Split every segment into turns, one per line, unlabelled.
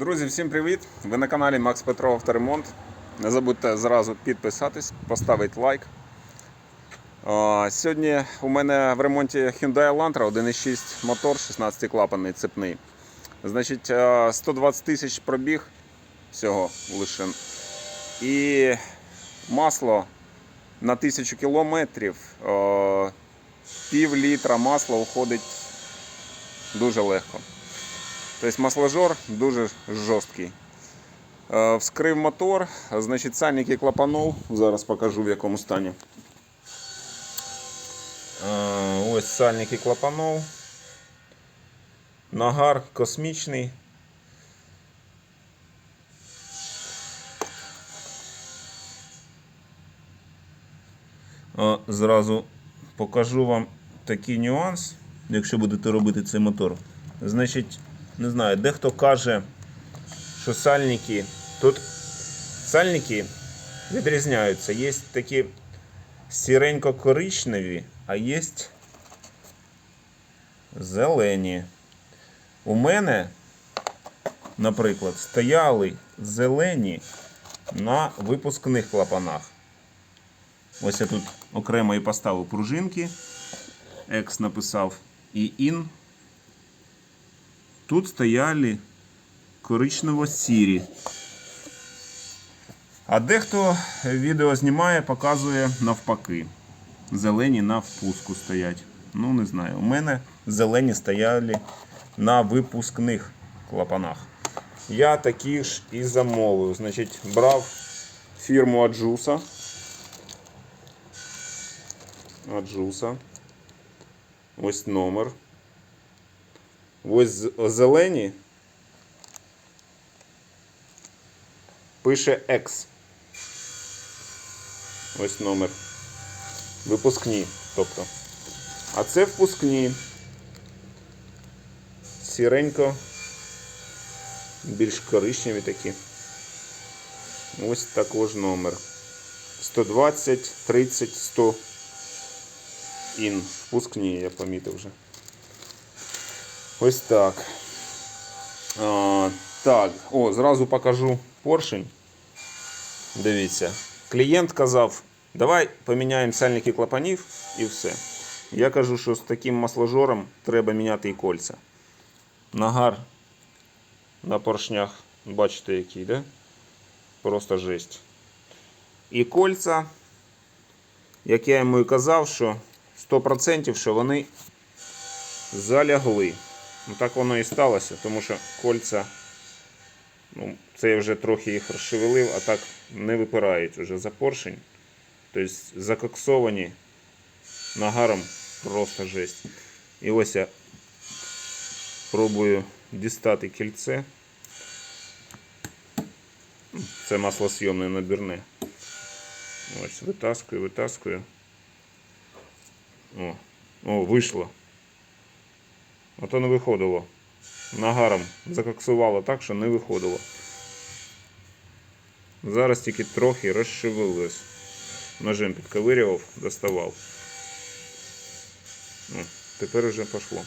Друзі, всім привіт! Ви на каналі Макс Петров Авторемонт. Не забудьте зразу підписатись, поставити лайк. Сьогодні у мене в ремонті Hyundai Elantra 1.6 мотор 16-клапанний цепний. Значить, 120 тисяч пробіг всього лише. І масло на 1000 кілометрів. Пів літра масла уходить дуже легко. Тобто масложор дуже жорсткий. Е, Вскрив мотор, значить сальники клапанов. Зараз покажу в якому стані. Е, Ось сальники клапанов. Нагар космічний. Е, Зразу покажу вам такий нюанс, якщо будете робити цей мотор. Значить, не знаю, дехто каже, що сальники. Тут сальники відрізняються. Є такі сіренько-коричневі, а є зелені. У мене, наприклад, стояли зелені на випускних клапанах. Ось я тут окремо і поставив пружинки. Екс написав і ін. Тут стояли коричнево-сірі. А дехто відео знімає, показує навпаки. Зелені на впуску стоять. Ну, не знаю. У мене зелені стояли на випускних клапанах. Я такі ж і замовив. Значить, брав фірму Аджуса. Аджуса. Ось номер. Ось зелені пише X. Ось номер. Випускні, тобто. А це впускні. Сіренько. Більш коричневі такі. Ось також номер. 120, 30, 100. Ін. Впускні, я помітив вже. Ось так. А, так, о, зразу покажу поршень. Дивіться. Клієнт казав, давай поміняємо сальники клапанів і все. Я кажу, що з таким масложором треба міняти і кольця. Нагар на поршнях, бачите, який, да? Просто жесть. І кольця, як я йому і казав, що 100% що вони залягли. Ну так воно і сталося, тому що кольця, ну, це я вже трохи їх розшевелив, а так не випирають вже за поршень. Тобто закоксовані нагаром просто жесть. І ось я пробую дістати кільце. Це маслосйомне набірне. Ось, витаскую, витаскую. О, о, вийшло. Ото не виходило. Нагаром закоксувало так, що не виходило. Зараз тільки трохи розшевелилось. Ножем підковирював, доставав. О, тепер вже пішло.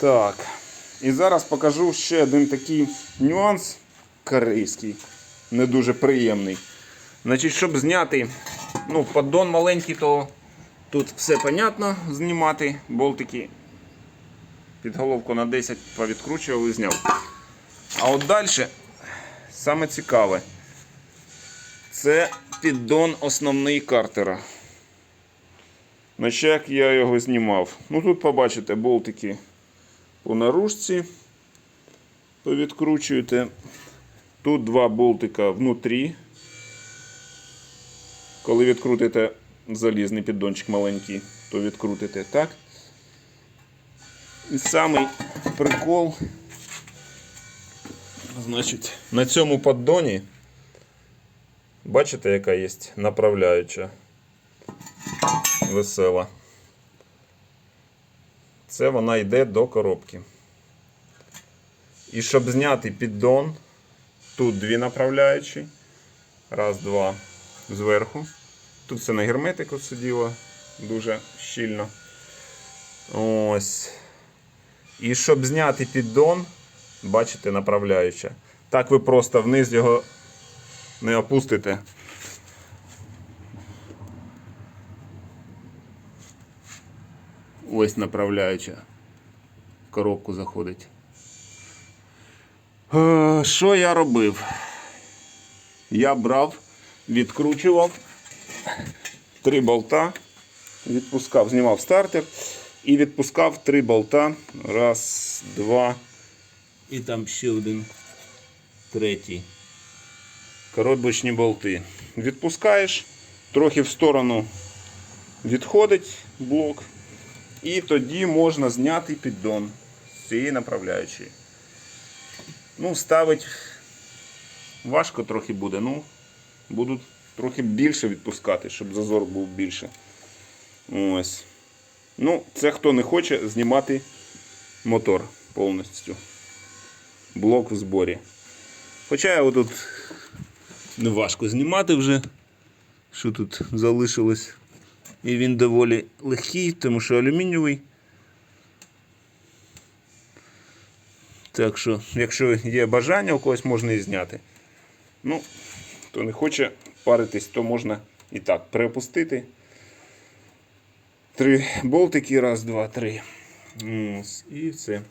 Так. І зараз покажу ще один такий нюанс корейський, не дуже приємний. Значить, щоб зняти, ну, поддон маленький, то тут все понятно знімати, болтики під головку на 10 повідкручував і зняв. А от далі саме цікаве. Це піддон основний картера. Значить, як я його знімав. Ну тут побачите болтики по наружці. Повідкручуєте. Тут два болтика внутрі. Коли відкрутите залізний піддончик маленький, то відкрутите так. І самий прикол, значить, на цьому поддоні, бачите, яка є направляюча весела. Це вона йде до коробки. І щоб зняти піддон, тут дві направляючі. Раз, два зверху. Тут все на герметику сиділо дуже щільно. Ось. І щоб зняти піддон, бачите, направляюча. Так ви просто вниз його не опустите. Ось направляюча. В коробку заходить. Е, Що я робив? Я брав, відкручував три болта, відпускав, знімав стартер і відпускав три болта. Раз, два. І там ще один третій. Коробочні болти. Відпускаєш, трохи в сторону відходить блок. І тоді можна зняти піддон з цієї направляючої. Ну, ставить важко трохи буде, ну, буду трохи більше відпускати, щоб зазор був більше. Ось. Ну, це хто не хоче знімати мотор повністю. Блок в зборі. Хоча його тут не важко знімати вже. Що тут залишилось? І він доволі легкий, тому що алюмінієвий. Так що, якщо є бажання, у когось можна і зняти. Ну, хто не хоче паритись, то можна і так перепустити. Три болтики, раз, два, три. Ось, і все.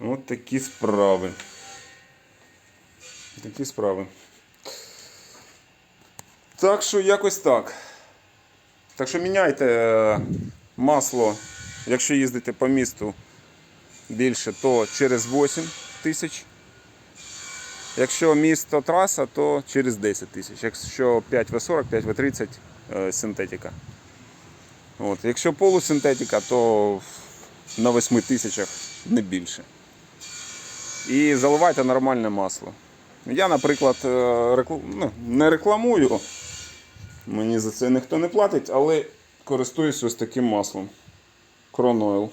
От такі справи. Такі справи. Так що якось так. Так що міняйте е, масло, якщо їздите по місту більше, то через 8 тисяч. Якщо місто траса, то через 10 тисяч. Якщо 5В40, 5В30 е, синтетика. От. Якщо полусинтетика, то на 8 тисячах не більше. І заливайте нормальне масло. Я, наприклад, е, ну, не рекламую, мені за це ніхто не платить, але користуюсь ось таким маслом. Кронойл.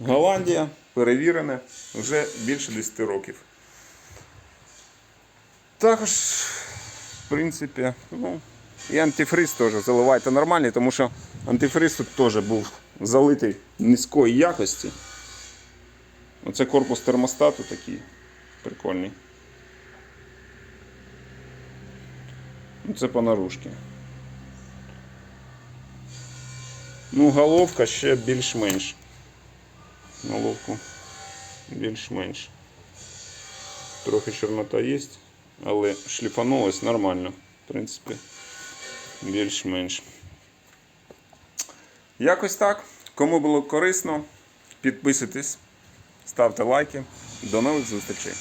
Голландія, перевірене, вже більше 10 років. Також, в принципі, ну, і антифриз теж заливайте нормальний, тому що антифриз тут теж був залитий низької якості. Оце корпус термостату такий прикольний. Це по наружці. Ну, головка ще більш-менш. Головку більш-менш. Трохи чорнота є, але шліфанулось нормально. В принципі, більш-менш. Якось так. Кому було корисно, підписуйтесь, ставте лайки. До нових зустрічей.